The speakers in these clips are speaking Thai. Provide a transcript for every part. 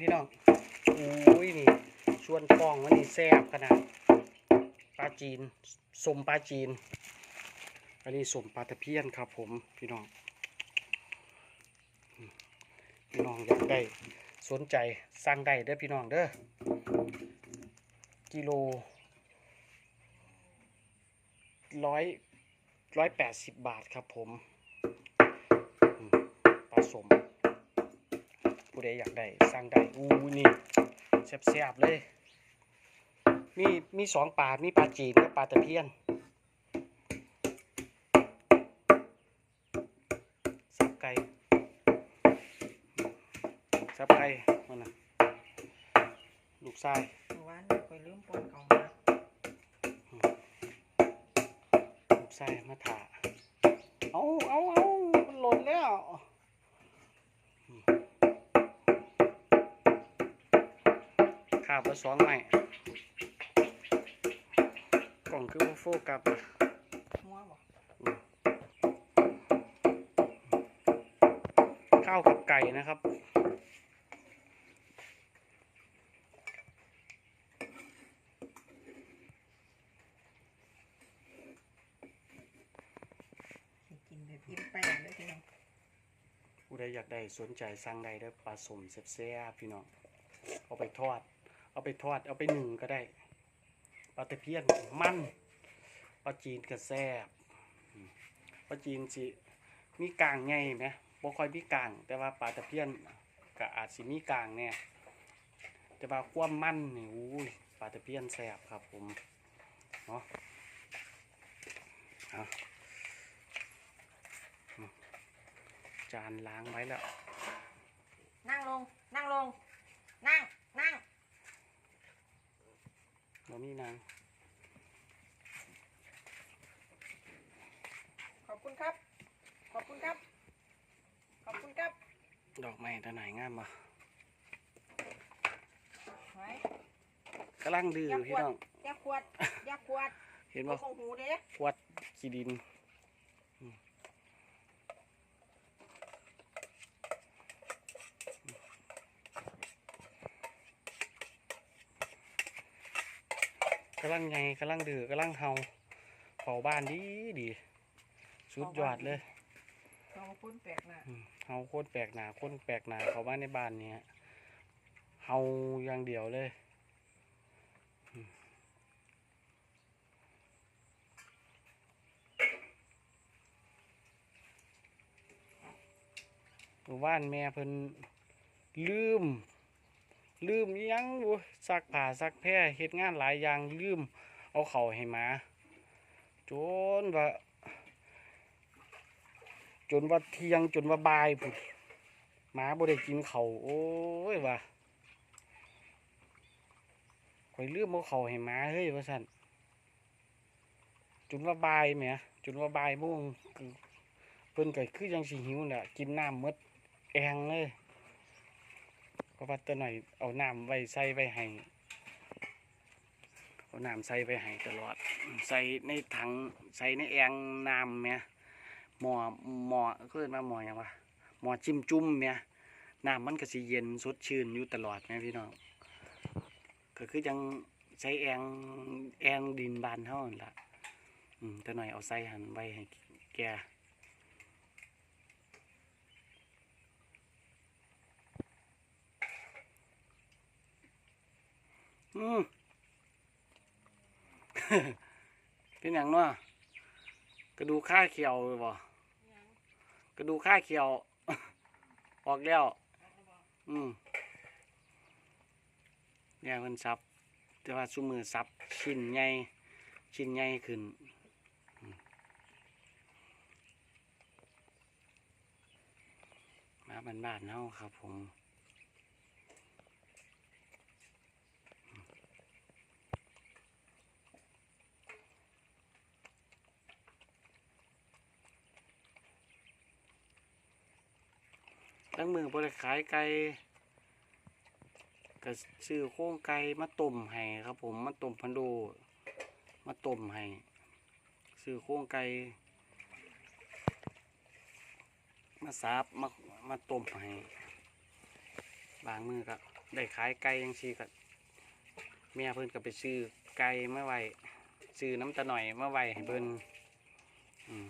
พี่น้องอุ้ยนี่ชวนกองมันนี่แซ่บขนาดปลาจีนสมปลาจีน อันนี้สมปลาตะเพียนครับผมพี่น้อง พี่น้องอยากได้สนใจสั่งได้เด้อพี่น้องเด้อกิโลร้อยร้อยแปดสิบบาทครับผมอืมปลาสม ผู้ใดอยากได้สั่งได้อู้นี่แซ่บๆเลย มีมีสองปลา มีปลาจีนกับปลาตะเพียนสับไก่สับไก่นั่นน่ะลูกชายเมื่อวานนี่ข่อยลืมปนเขามาลูกชายมาถ่าเอาเอาเอามันหล่นแล้ว ขาบละสองใหม่กล่องคือว่าโฟกัสอะหัวบ่ข้าวกับไก่นะครับสิกินแบบอิ่มไปเลยพี่น้องผู้ใดอยากได้สนใจสั่งได้เด้อปลาสมแซ่บๆพี่น้องเอาไปทอด เอาไปทอดเอาไปหนึ่งก็ได้ปลาตะเพียนมันปลาจีนก็แซ่บปลาจีนสิมีกลางไงไหมบ่ค่อยมีกลาง แต่ว่าปลาตะเพียนก็อาจสิมีกลางเนี่ยแต่ว่าความมันนี่อุ้ยปลาตะเพียนแซ่บครับผมเนาะจานล้างไว้แล้ว นั่งลง นั่งลง นั่ง บ่มีนางขอบคุณครับ ขอบคุณครับ ขอบคุณครับ ดอกไม้ตาไหนงามบ่ไว้กำลังดื้ออย่าขพี่วดน้องอย่าขวดอย่าขวดเห็นบ่บ่คงหูเด้ขวดขี้ดิน กำลังไงกำลังดื้อกำลังเฮาเผาบ้านดีดีสุดยอดเลยเราคนแปลกหน้าอืมเฮาโคตรแปลกหนาคนแปลกหนาเขาบ้านในบ้านเนี้ยเฮาอย่างเดียวเลยอืมหมู่บ้านแม่เพิ่นลืม ลืมยังอยู่ซักผ้าซักแพร่เฮ็ดงานหลายอย่างลืม เอาเข่าให้หมา จนว่า จนว่าเที่ยงจนว่าบ่ายพุ่นหมาบ่ได้กินเขาโอ้ยว่าข่อยลืมเอาเข่าให้หมาเฮ้ยว่าซั่นจนว่าบ่ายแหมจนว่าบ่ายโมงเพิ่นก็คือยังสิหิวน่ะกินน้ำมดแองเลย ก็ว่าแตะหน่อยเอาน้ำไว้ใส่ไว้ให้เอาน้ำใส่ไว้ให้ตลอด ใส่ในถังใส่ในแองน้ำแหมหมอหมอก็เรียกว่าหมอหยังวะหมอจิ้มจุ่มเนี่ยน้ำมันก็สิเย็นสดชื่นอยู่ตลอดนะพี่น้องก็คือยังใช้แองแองดินบานเท่านั้นละอืมแต่หน่อยเอาใส่หันไว้ให้แก อืมเป็นอย่างนาะกระดูกข้าเขียวเลยบ่กระดูกข้าเขียว ออกแล้ว อืมเนี่ยมันซับ แต่ว่าซุมือซับ ชิ้นใหญ่ชิ้นใหญ่ขึ้นมาบ้านบ้านๆเฮาครับผม ตั้งมือบริขายไก่ก็ซื้อโค้งไก่มาต้มให้ครับผมมาต้มพันโดมาต้มให้ซื้อโค้งไก่มาซับมามาต้มให้บางมือก็ได้ขายไก่ยังซี่ก็แม่เพิ่นก็ไปซื้อไก่มาไว้ซื้อน้ำตาหน่อยมาไว้ให้เพิ่นอืม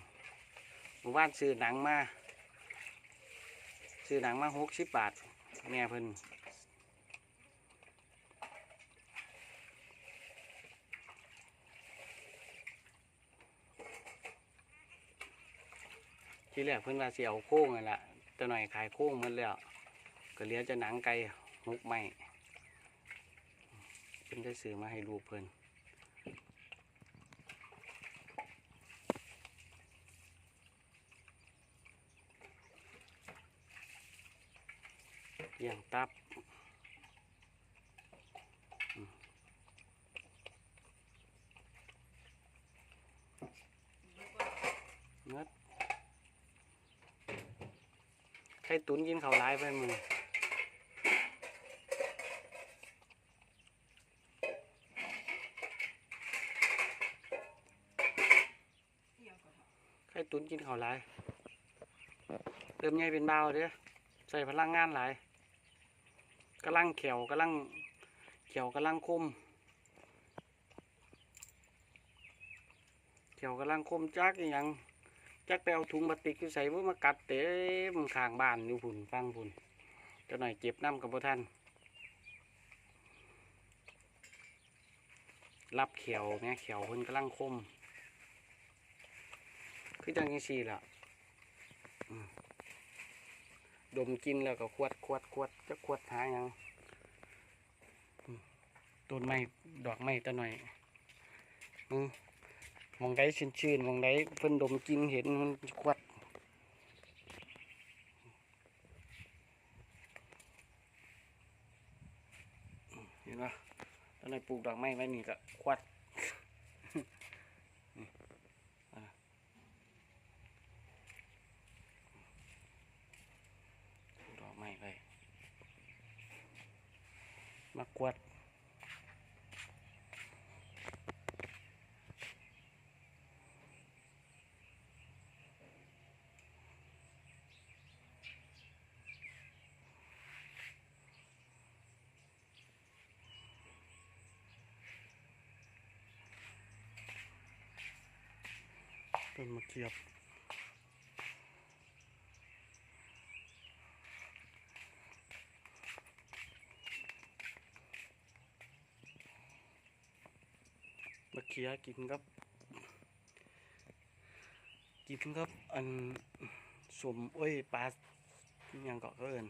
หมู่บ้านซื้อหนังมา ซื้อหนังมาหกสิบบาท แม่เพิ่นที่แรกเพิ่นว่าสิเอาโค้งนั่นแหละตาหน่อยขายโค้งหมดแล้ว ก็เหลือจะหนังไก่หกไม้เพิ่นได้ซื้อมาให้ลูกเพิ่น ลี้ยงตับเนื้อไข่ตุนกินข้าวร้ายไปมือไข่ตุนกินข้าวหลาย เริ่มใหญ่เป็นเบาเด้อใส่พลังงานหลาย กำลังเขียวกำลังเขียวกำลังคมเขียวกำลังคมจักอหยังจักไปเอาถุงพลาสติกที่ใส่เพื่อมากัดเต็มข้างบ้านอยู่พุ่นฟังพุ่นจะหน่อยเจ็บน้ำกับพ่ท่านรับเขียวแม่เขียวเพิ่นกำลังคม คือจังยังซี่ละ ดมกินแล้วก็ขวดขวดขวดจะขวดหาหยังต้นไม้ดอกไม้ตะหน่อยมองใดชื้นๆมองใดเพิ่นดมกินเห็นมันขวดเห็นปะตะหน่อยปลูกดอกไม้ไว้นี่ก็ขวดดอกไม้ไปมากวาด ต้นมะเขือมะเขือกินครับ กินครับ อันสมโอ้ยปลาอิหยังเกาะก็เอิน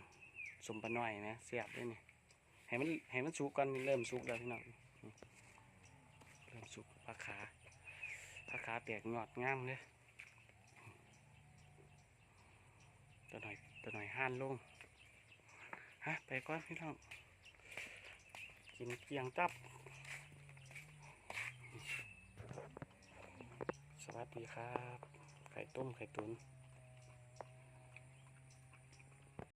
สมปลาหน่อยนะเสียบด้วยนี่ให้มันให้มันสุกก่อนเริ่มสุกแล้วพี่น้องเริ่มสุกปลาขาาขาแตกงอดงามเลยตัวหน่อยตัวหน่อยห้านลงฮะไปก่อนพี่น้องกินเกียงจับ สวัสดีครับ ไข่ต้มไข่ตุ๋น